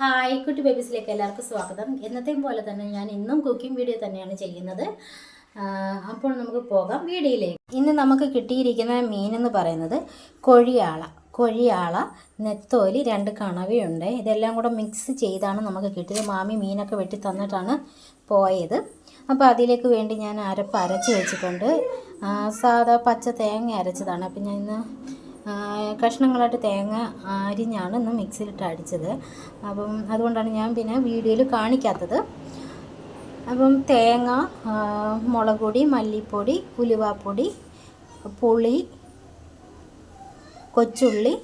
Hi കുട്ടി ബേബീസിലേക്ക് എല്ലാവർക്കും സ്വാഗതം. എന്നത്തെയും പോലെ തന്നെ ഞാൻ ഇന്നും കുക്കിംഗ് വീഡിയോ തന്നെയാണ് ചെയ്യുന്നത്. അപ്പോൾ നമുക്ക് പോകാം വീഡിയോയിലേക്ക്. ഇന്ന് നമുക്ക് കിട്ടിയിരിക്കുന്ന മീൻ എന്ന് പറയുന്നത് കൊഴിയാള. കൊഴിയാള നെത്തോലി രണ്ട് കണവയുണ്ട്. ഇതെല്ലാം കൂടെ മിക്സ് ചെയ്താണ് നമുക്ക് കിട്ടിയത്. മാമി മീനൊക്കെ വെട്ടി തന്നിട്ടാണ് പോയത്. അപ്പോൾ അതിലേക്ക് വേണ്ടി ഞാൻ അരപ്പ് അരച്ച് വെച്ചിട്ടുണ്ട്. സാധാ പച്ച തേങ്ങ അരച്ചതാണ്. അപ്പം ഞാൻ ഇന്ന് കഷ്ണങ്ങളായിട്ട് തേങ്ങ അരിഞ്ഞാണ് ഇന്ന് മിക്സിയിലിട്ട് അടിച്ചത്. അപ്പം അതുകൊണ്ടാണ് ഞാൻ പിന്നെ വീഡിയോയിൽ കാണിക്കാത്തത്. അപ്പം തേങ്ങ മുളക് പൊടി മല്ലിപ്പൊടി ഉലുവാപ്പൊടി പുളി കൊച്ചുള്ളി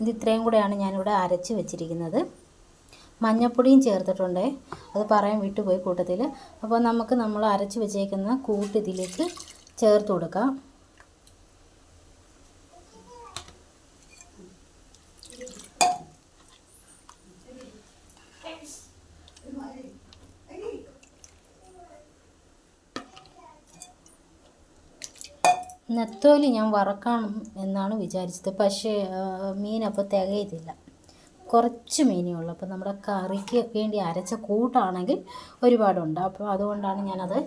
ഇത് ഇത്രയും കൂടെയാണ് ഞാനിവിടെ അരച്ച് വെച്ചിരിക്കുന്നത്. മഞ്ഞപ്പൊടിയും ചേർത്തിട്ടുണ്ട്. അത് പറയാൻ വിട്ടുപോയി കൂട്ടത്തിൽ അപ്പോൾ നമുക്ക് നമ്മൾ അരച്ച് വെച്ചേക്കുന്ന കൂട്ട് ഇതിലേക്ക് ചേർത്ത് കൊടുക്കാം. നെത്തോലി ഞാൻ വറക്കണം എന്നാണ് വിചാരിച്ചത്. പക്ഷേ മീൻ അപ്പോൾ തികയത്തില്ല. കുറച്ച് മീനേ ഉള്ളൂ. അപ്പോൾ നമ്മുടെ കറിക്ക് വേണ്ടി അരച്ച കൂട്ടാണെങ്കിൽ ഒരുപാടുണ്ട്. അപ്പോൾ അതുകൊണ്ടാണ് ഞാനത്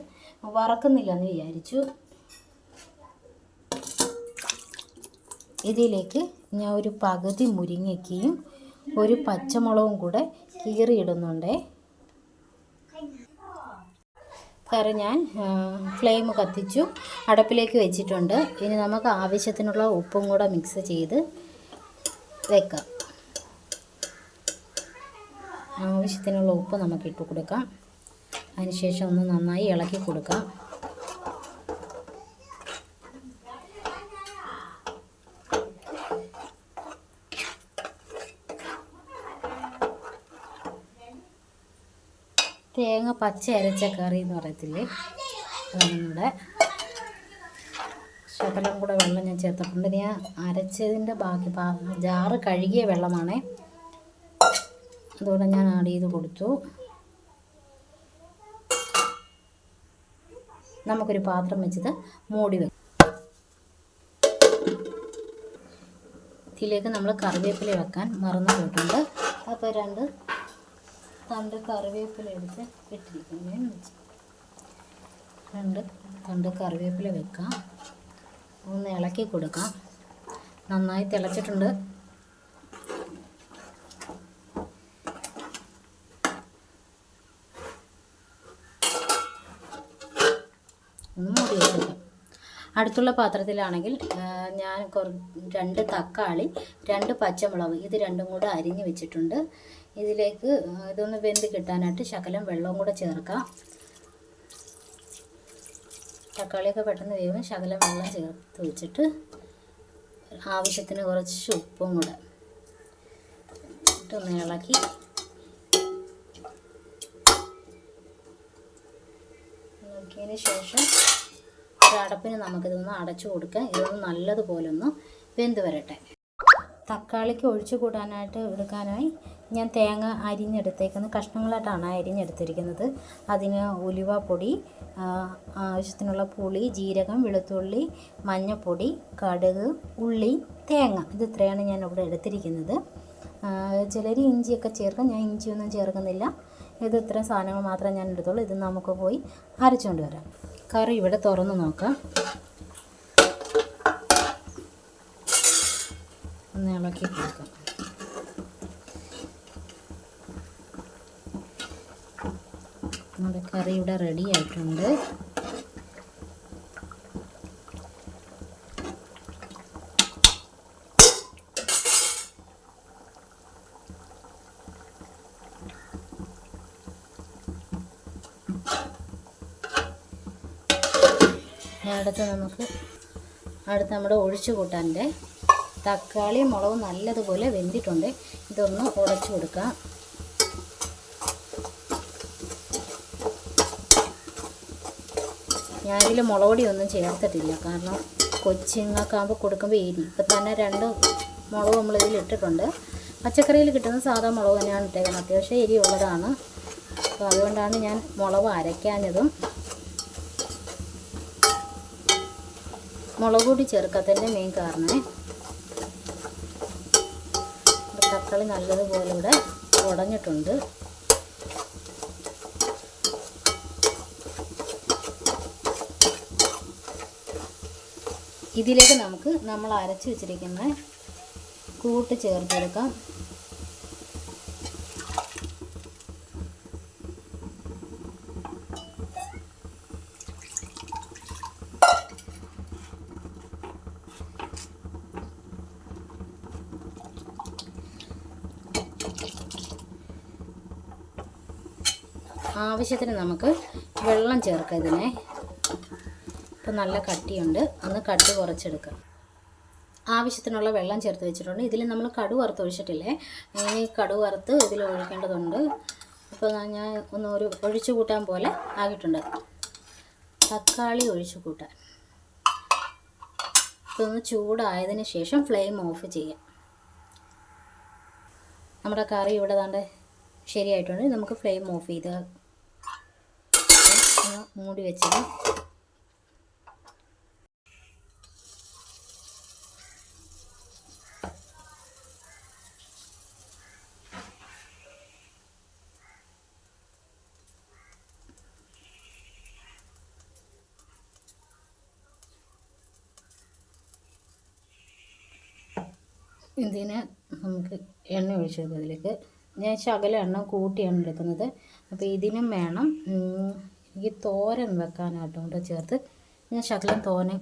വറക്കുന്നില്ലെന്ന് വിചാരിച്ചു. ഇതിലേക്ക് ഞാൻ ഒരു പകുതി മുരിങ്ങയ്ക്കയും ഒരു പച്ചമുളകും കൂടെ കീറിയിടുന്നുണ്ടേ. കറി ഞാൻ ഫ്ലെയിം കത്തിച്ചു അടപ്പിലേക്ക് വെച്ചിട്ടുണ്ട്. ഇനി നമുക്ക് ആവശ്യത്തിനുള്ള ഉപ്പും കൂടെ മിക്സ് ചെയ്ത് വെക്കാം. ആവശ്യത്തിനുള്ള ഉപ്പ് നമുക്ക് ഇട്ട് കൊടുക്കാം. അതിനുശേഷം ഒന്ന് നന്നായി ഇളക്കി കൊടുക്കാം. തേങ്ങ പച്ച അരച്ച കറി എന്ന് പറയത്തില്ലേ? അതാണ് നമ്മുടെ ശകലം കൂടെ വെള്ളം ഞാൻ ചേർത്തിട്ടുണ്ട്. ഞാൻ അരച്ചതിന്റെ ബാക്കി ജാറ് കഴുകിയ വെള്ളമാണേ. അതുകൊണ്ട് ഞാൻ ആഡ് ചെയ്ത് കൊടുത്തു. നമുക്കൊരു പാത്രം വെച്ചത് മൂടി വെക്കും ഇതിലേക്ക് നമ്മൾ കറിവേപ്പില വെക്കാൻ മറന്നു പോയിട്ടുണ്ട്. അപ്പോൾ രണ്ട് തണ്ട് കറിവേപ്പില എടുത്ത് ഇട്ടിരിക്കുന്നതിന് രണ്ട് തണ്ട് കറിവേപ്പില വെക്കാം. ഒന്ന് ഇളക്കി കൊടുക്കാം. നന്നായി തിളച്ചിട്ടുണ്ട് ഒന്ന് മൂടി വെച്ചേക്കാം അടുത്തുള്ള പാത്രത്തിലാണെങ്കിൽ ഞാൻ രണ്ട് തക്കാളി രണ്ട് പച്ചമുളക് ഇത് രണ്ടും കൂടെ അരിഞ്ഞ് വെച്ചിട്ടുണ്ട്. ഇതിലേക്ക് ഇതൊന്ന് വെന്ത് കിട്ടാനായിട്ട് ശകലം വെള്ളവും കൂടെ ചേർക്കാം. തക്കാളിയൊക്കെ പെട്ടെന്ന് വേവും ശകലം വെള്ളം ചേർത്ത് വെച്ചിട്ട് ആവശ്യത്തിന് കുറച്ച് ഉപ്പും കൂടെ ഇട്ടൊന്ന് ഇളക്കി. ശേഷം ഒരു അടപ്പിന് നമുക്കിതൊന്ന് അടച്ചു കൊടുക്കാം. ഇതൊന്ന് നല്ലതുപോലെ ഒന്ന് വെന്ത് വരട്ടെ. തക്കാളിക്ക് ഒഴിച്ചു കൂടാനായിട്ട് എടുക്കാനായി ഞാൻ തേങ്ങ അരിഞ്ഞെടുത്തേക്കുന്ന കഷ്ണങ്ങളായിട്ടാണ് അരിഞ്ഞെടുത്തിരിക്കുന്നത്. അതിന് ഉലുവപ്പൊടി ആവശ്യത്തിനുള്ള പുളി ജീരകം വെളുത്തുള്ളി മഞ്ഞൾപ്പൊടി കടുക് ഉള്ളി തേങ്ങ. ഇത് ഇത്രയാണ് ഞാൻ ഇവിടെ എടുത്തിരിക്കുന്നത്. ചിലർ ഇഞ്ചിയൊക്കെ ചേർക്കും. ഞാൻ ഇഞ്ചിയൊന്നും ചേർക്കുന്നില്ല. ഇത് ഇത്രയും സാധനങ്ങൾ മാത്രമേ ഞാൻ എടുത്തുള്ളൂ. ഇത് നമുക്ക് പോയി അരച്ചുകൊണ്ട് വരാം. കറി ഇവിടെ തുറന്ന് നോക്കാം. ഒന്ന് ഇളക്കി കൊടുക്കാം. നമ്മുടെ കറി ഇവിടെ റെഡി ആയിട്ടുണ്ട്. അടുത്ത് നമുക്ക് അടുത്ത് നമ്മുടെ ഒഴിച്ചു കൂട്ടാന്റെ തക്കാളി മുളകും നല്ലതുപോലെ വെന്തിട്ടുണ്ട്. ഇതൊന്ന് ഉടച്ചു കൊടുക്കാം. ഞാനിതിൽ മുളകൊടി ഒന്നും ചേർത്തിട്ടില്ല. കാരണം കൊച്ചുങ്ങൾക്കാകുമ്പോൾ കൊടുക്കുമ്പോൾ എരി. ഇപ്പം തന്നെ രണ്ട് മുളക് നമ്മളിതിൽ ഇട്ടിട്ടുണ്ട്. പച്ചക്കറിയിൽ കിട്ടുന്ന സാധാ മുളക് തന്നെയാണ് ഇട്ടേക്കുന്നത്. അത്യാവശ്യം എരി ഉള്ളതാണ് അപ്പോൾ അതുകൊണ്ടാണ് ഞാൻ മുളക് അരയ്ക്കാഞ്ഞതും മുളക് പൊടി ചേർക്കാത്തതിന്റെ മെയിൻ കാരണമേ തക്കാളി നല്ലതുപോലെ ഇവിടെ ഉടഞ്ഞിട്ടുണ്ട്. ഇതിലേക്ക് നമുക്ക് നമ്മൾ അരച്ചു വെച്ചിരിക്കുന്ന കൂട്ട് ചേർത്തെടുക്കാം ആവശ്യത്തിന് നമുക്ക് വെള്ളം ചേർക്കാം ഇതിനെ. ഇപ്പം നല്ല കട്ടിയുണ്ട്. അന്ന് കട്ടി കുറച്ചെടുക്കാം. ആവശ്യത്തിനുള്ള വെള്ളം ചേർത്ത് വെച്ചിട്ടുണ്ട്. ഇതിൽ നമ്മൾ കടു വറുത്ത് ഒഴിച്ചിട്ടില്ലേ? ഇനി കടു വറുത്ത് ഇതിൽ ഒഴിക്കേണ്ടതുണ്ട്. ഇപ്പോൾ ഞാൻ ഒന്ന് ഒരു ഒഴിച്ചു കൂട്ടാൻ പോലെ ആകിയിട്ടുണ്ട് തക്കാളി ഒഴിച്ചു കൂട്ടാൻ. ഇതൊന്ന് ചൂടായതിന് ശേഷം ഫ്ലെയിം ഓഫ് ചെയ്യാം. നമ്മുടെ കറി ഇവിടെ താണ്ട് ശരിയായിട്ടുണ്ട്. നമുക്ക് ഫ്ലെയിം ഓഫ് ചെയ്ത് ഒന്ന് മൂടി വെച്ചത്. ഇതിന് നമുക്ക് എണ്ണ ഒഴിച്ചു ഇതിലേക്ക്. ഞാൻ ശകല എണ്ണ കൂട്ടിയാണ് എടുക്കുന്നത്. അപ്പോൾ ഇതിനും വേണം ഈ തോരൻ വെക്കാനായിട്ടും കൂടെ ചേർത്ത്. ഞാൻ ശകലം തോനെ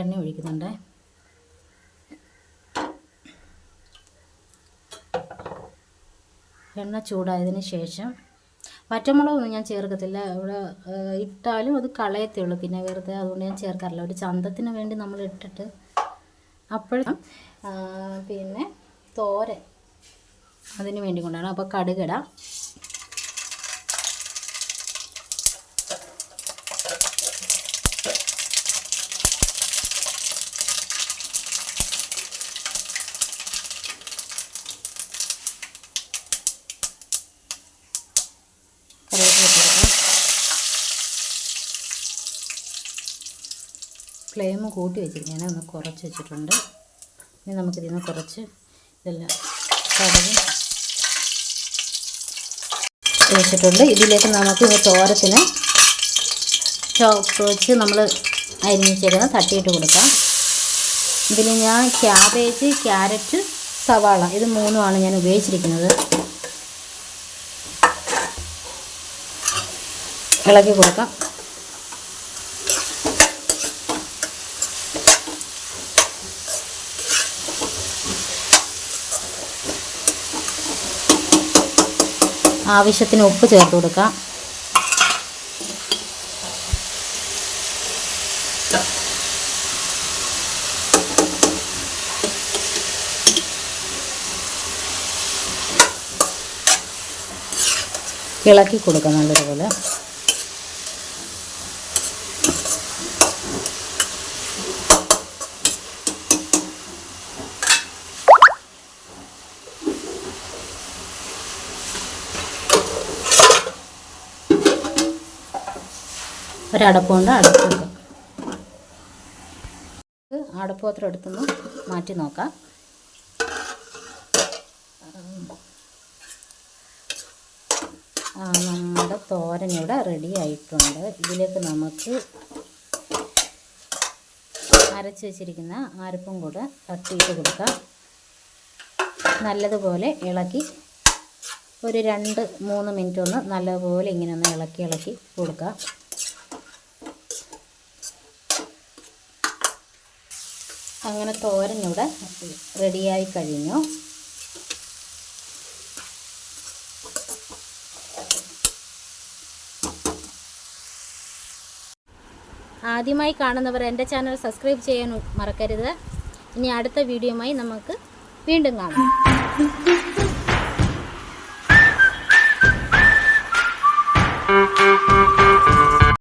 എണ്ണ ഒഴിക്കുന്നുണ്ട്. എണ്ണ ചൂടായതിന് ശേഷം പച്ചമുളകൊന്നും ഞാൻ ചേർക്കത്തില്ല. ഇവിടെ ഇട്ടാലും അത് കളയത്തേ ഉള്ളൂ. പിന്നെ വെറുതെ അതുകൊണ്ട് ഞാൻ ചേർക്കാറില്ല. ഒരു ചന്തത്തിന് വേണ്ടി നമ്മൾ ഇട്ടിട്ട് അപ്പോഴും പിന്നെ തോരൻ അതിന് വേണ്ടി കൊണ്ടാണ് അപ്പോൾ കടുകിട കറിവേപ്പില ഇട്ട് കൊടുക്കാം ഫ്ലെയിം കൂട്ടി വെച്ചിരിക്കുകയാണ് ഒന്ന് കുറച്ച് വെച്ചിട്ടുണ്ട്. ഇനി നമുക്കിതിൽ നിന്ന് കുറച്ച് ഇതെല്ലാം വെച്ചിട്ടുണ്ട്. ഇതിലേക്ക് നമുക്ക് ഈ തോരത്തിന് ചോപ്പ് വെച്ച് നമ്മൾ അരിഞ്ഞിച്ചേക്കുന്ന തട്ടിയിട്ട് കൊടുക്കാം. ഇതിൽ ഞാൻ ക്യാബേജ് ക്യാരറ്റ് സവാള ഇത് മൂന്നുമാണ് ഞാൻ ഉപയോഗിച്ചിരിക്കുന്നത്. ഇളക്കി കൊടുക്കാം. ആവശ്യത്തിന് ഉപ്പ് ചേർത്ത് കൊടുക്കാം. ഇളക്കി കൊടുക്കാം നല്ലതുപോലെ. ഒരടപ്പ് കൊണ്ട് അടച്ചു വെക്കാം അടപ്പ് പാത്രം എടുത്തൊന്ന് മാറ്റി നോക്കാം. നമ്മുടെ തോരൻ ഇവിടെ റെഡി ആയിട്ടുണ്ട്. ഇതിലേക്ക് നമുക്ക് അരച്ച് വെച്ചിരിക്കുന്ന അരപ്പും കൂടെ തട്ടിയിട്ട് കൊടുക്കാം. നല്ലതുപോലെ ഇളക്കി ഒരു രണ്ട് മൂന്ന് മിനിറ്റ് ഒന്ന് നല്ലതുപോലെ ഇങ്ങനെ ഒന്ന് ഇളക്കി ഇളക്കി കൊടുക്കാം. അങ്ങനെ തോരൻ ഇവിടെ റെഡിയായി കഴിഞ്ഞു. ആദ്യമായി കാണുന്നവർ എന്റെ ചാനൽ സബ്സ്ക്രൈബ് ചെയ്യാൻ മറക്കരുത്. ഇനി അടുത്ത വീഡിയോയുമായി നമുക്ക് വീണ്ടും കാണാം.